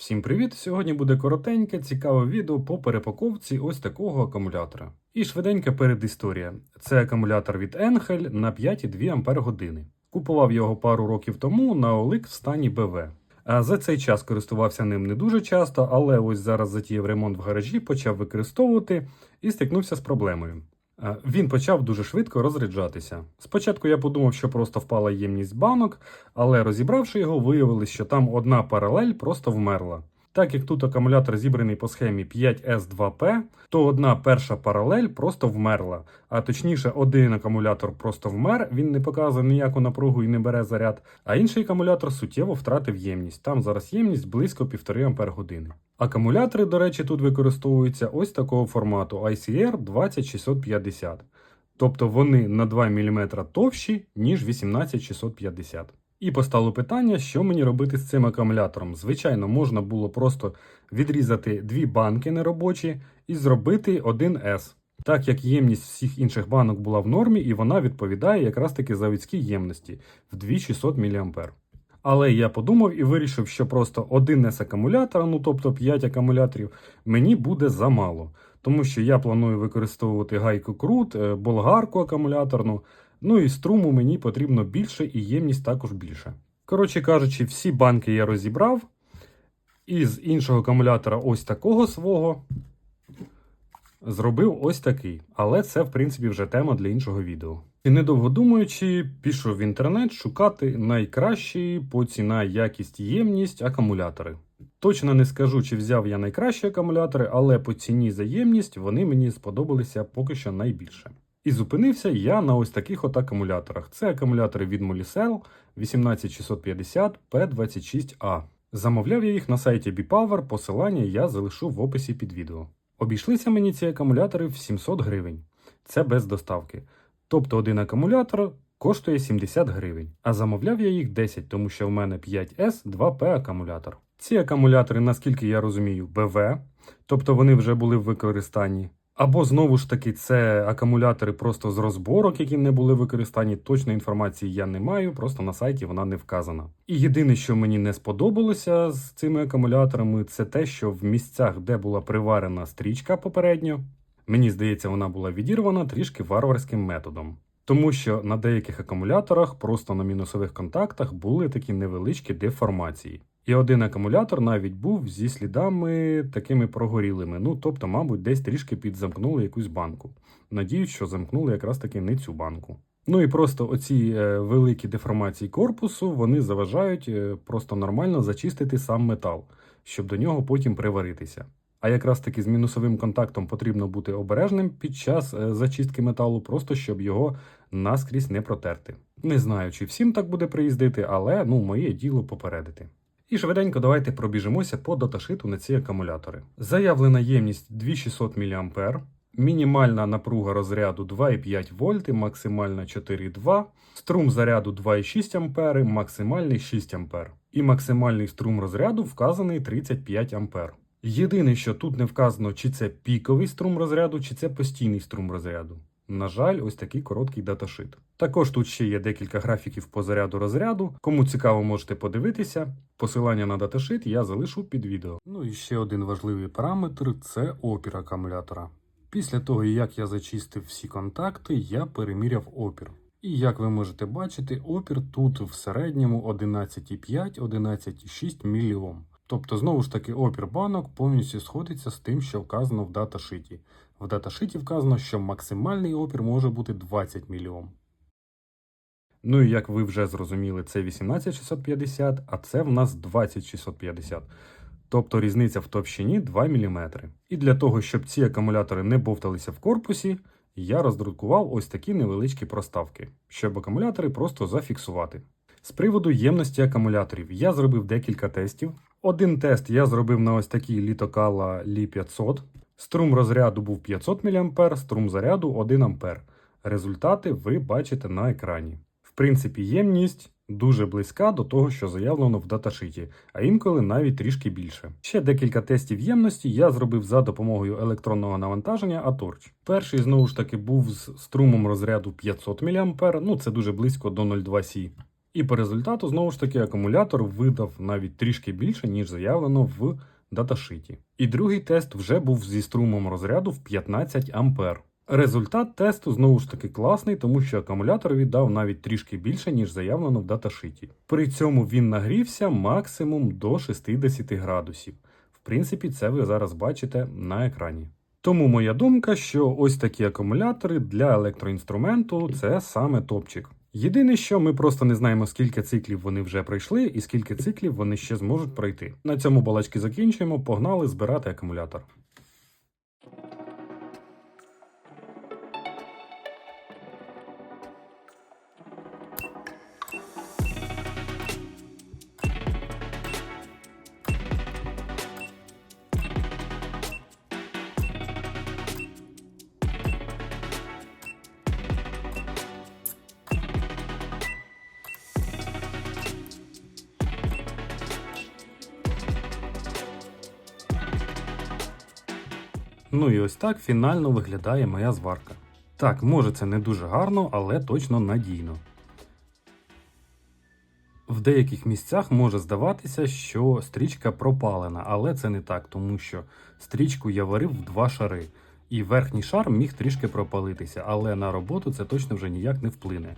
Всім привіт! Сьогодні буде коротеньке, цікаве відео по перепаковці ось такого акумулятора. І швиденька передісторія. Це акумулятор від Enhel на 5,2 Ампер години. Купував його пару років тому на OLX в стані БВ. А за цей час користувався ним не дуже часто, але ось зараз затіяв ремонт в гаражі, почав використовувати і стикнувся з проблемою. А, Він почав дуже швидко розряджатися. Спочатку я подумав, що просто впала ємність банок, але розібравши його, виявилось, що там одна паралель просто вмерла. Так як тут акумулятор зібраний по схемі 5S2P, то одна перша паралель просто вмерла. А точніше, один акумулятор просто вмер, він не показує ніяку напругу і не бере заряд, а інший акумулятор суттєво втратив ємність. Там зараз ємність близько 1,5 Ампер години. Акумулятори, до речі, тут використовуються ось такого формату ICR 20650. Тобто вони на 2 мм товщі, ніж 18650. І постало питання, що мені робити з цим акумулятором. Звичайно, можна було просто відрізати дві банки неробочі і зробити 1С. Так як ємність всіх інших банок була в нормі, і вона відповідає якраз таки заводській ємності в 2600 мА. Але я подумав і вирішив, що просто 1С акумулятора, ну тобто 5 акумуляторів, мені буде замало. Тому що я планую використовувати гайку крут, е, болгарку акумуляторну. Ну і струму мені потрібно більше, і ємність також більше. Коротше кажучи, всі банки я розібрав. І з іншого акумулятора, ось такого свого, зробив ось такий. Але це, в принципі, вже тема для іншого відео. І недовго думаючи, пішов в інтернет шукати найкращі по ціна, якість, ємність акумулятори. Точно не скажу, чи взяв я найкращі акумулятори, але по ціні за ємність вони мені сподобалися поки що найбільше. І зупинився я на ось таких от акумуляторах. Це акумулятори від Molicel 18650 P26A. Замовляв я їх на сайті BPower, посилання я залишу в описі під відео. Обійшлися мені ці акумулятори в 700 гривень. Це без доставки. Тобто один акумулятор коштує 70 гривень, а замовляв я їх 10, тому що в мене 5S 2P акумулятор. Ці акумулятори, наскільки я розумію, БВ, тобто вони вже були в використанні. Або знову ж таки, це акумулятори просто з розборок, які не були використані. Точної інформації я не маю, просто на сайті вона не вказана. І єдине, що мені не сподобалося з цими акумуляторами, це те, що в місцях, де була приварена стрічка попередньо, мені здається, вона була відірвана трішки варварським методом. Тому що на деяких акумуляторах просто на мінусових контактах були такі невеличкі деформації. І один акумулятор навіть був зі слідами такими прогорілими. Ну, тобто, мабуть, десь трішки підзамкнули якусь банку. Надіюсь, що замкнули якраз таки не цю банку. Ну і просто оці е, великі деформації корпусу вони заважають е, просто нормально зачистити сам метал, щоб до нього потім приваритися. А якраз таки з мінусовим контактом потрібно бути обережним під час е, зачистки металу, просто щоб його наскрізь не протерти. Не знаю, чи всім так буде приїздити, але ну моє діло попередити. І швиденько давайте пробіжимося по даташиту на ці акумулятори. Заявлена ємність 2600 мА, мінімальна напруга розряду 2,5 вольти, максимальна 4,2, струм заряду 2,6 А, максимальний 6 А. І максимальний струм розряду вказаний 35 А. Єдине, що тут не вказано, чи це піковий струм розряду, чи це постійний струм розряду. На жаль, ось такий короткий даташит. Також тут ще є декілька графіків по заряду розряду. Кому цікаво, можете подивитися. Посилання на даташит я залишу під відео. Ну і ще один важливий параметр це опір акумулятора. Після того, як я зачистив всі контакти, я переміряв опір. І як ви можете бачити, опір тут в середньому 11,5-11,6 мОм. Тобто, знову ж таки, опір банок повністю сходиться з тим, що вказано в даташиті. В даташиті вказано, що максимальний опір може бути 20 мільйон. Ну і як ви вже зрозуміли, це 18650, а це в нас 20650. Тобто різниця в товщині 2 мм. І для того, щоб ці акумулятори не бовталися в корпусі, я роздрукував ось такі невеличкі проставки, щоб акумулятори просто зафіксувати. З приводу ємності акумуляторів я зробив декілька тестів. Один тест я зробив на ось такій літокала Li 500. Струм розряду був 500 мА, струм заряду 1 А. Результати ви бачите на екрані. В принципі, ємність дуже близька до того, що заявлено в даташиті, а інколи навіть трішки більше. Ще декілька тестів ємності я зробив за допомогою електронного навантаження Atorch. Перший знову ж таки був з струмом розряду 500 мА, ну це дуже близько до 0,2 С. І по результату, знову ж таки, акумулятор видав навіть трішки більше, ніж заявлено в даташиті. І другий тест вже був зі струмом розряду в 15 ампер. Результат тесту знову ж таки класний, тому що акумулятор віддав навіть трішки більше, ніж заявлено в даташиті. При цьому він нагрівся максимум до 60 градусів. В принципі, це ви зараз бачите на екрані. Тому моя думка, що ось такі акумулятори для електроінструменту це саме топчик. Єдине, що ми просто не знаємо, скільки циклів вони вже пройшли і скільки циклів вони ще зможуть пройти. На цьому балачки закінчуємо, погнали збирати акумулятор. Ну і ось так фінально виглядає моя зварка. Так, може це не дуже гарно, але точно надійно. В деяких місцях може здаватися, що стрічка пропалена, але це не так, тому що стрічку я варив в два шари, і верхній шар міг трішки пропалитися, але на роботу це точно вже ніяк не вплине.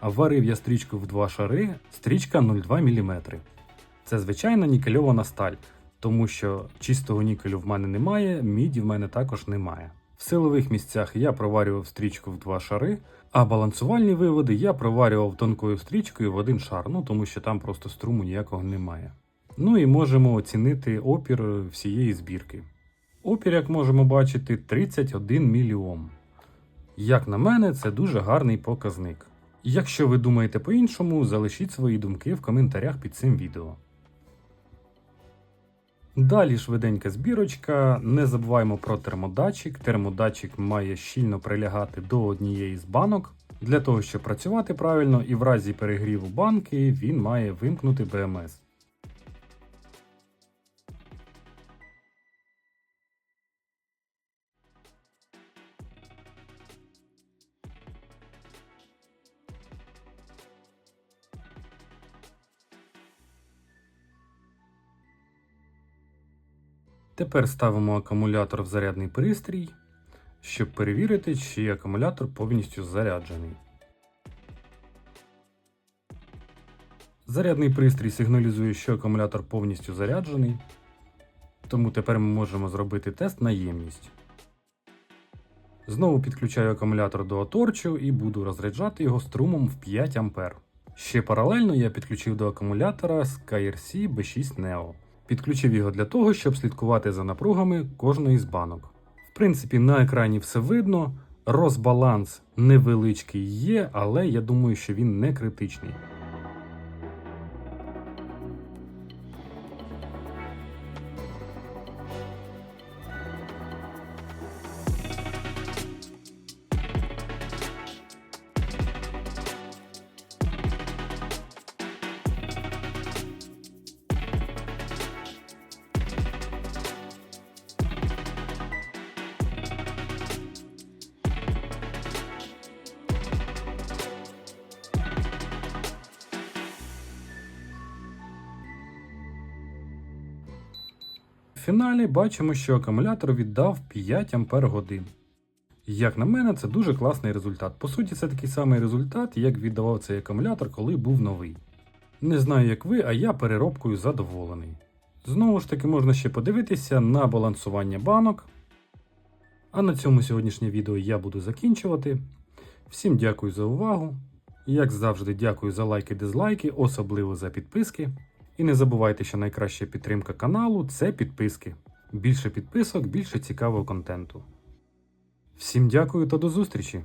А варив я стрічку в два шари, стрічка 0,2 мм. Це звичайна нікельована сталь, тому що чистого нікелю в мене немає, міді в мене також немає. В силових місцях я проварював стрічку в два шари, а балансувальні виводи я проварював тонкою стрічкою в один шар, ну тому що там просто струму ніякого немає. Ну і можемо оцінити опір всієї збірки. Опір, як можемо бачити, 31 мільйом. Як на мене, це дуже гарний показник. Якщо ви думаєте по-іншому, залишіть свої думки в коментарях під цим відео. Далі швиденька збірочка. Не забуваємо про термодатчик. Термодатчик має щільно прилягати до однієї з банок. Для того, щоб працювати правильно і в разі перегріву банки він має вимкнути БМС. Тепер ставимо акумулятор в зарядний пристрій, щоб перевірити, чи акумулятор повністю заряджений. Зарядний пристрій сигналізує, що акумулятор повністю заряджений, тому тепер ми можемо зробити тест на ємність. Знову підключаю акумулятор до оторчу і буду розряджати його струмом в 5 А. Ще паралельно я підключив до акумулятора SkyRC B6 Neo. Підключив його для того, щоб слідкувати за напругами кожної з банок. В принципі, на екрані все видно. Розбаланс невеличкий є, але я думаю, що він не критичний. Фіналі бачимо, що акумулятор віддав 5 Ампер годин. Як на мене, це дуже класний результат. По суті, це такий самий результат, як віддавав цей акумулятор, коли був новий. Не знаю, як ви, а я переробкою задоволений. Знову ж таки, можна ще подивитися на балансування банок. А на цьому сьогоднішнє відео я буду закінчувати. Всім дякую за увагу. Як завжди, дякую за лайки, дизлайки, особливо за підписки. І не забувайте, що найкраща підтримка каналу це підписки. Більше підписок, більше цікавого контенту. Всім дякую та до зустрічі!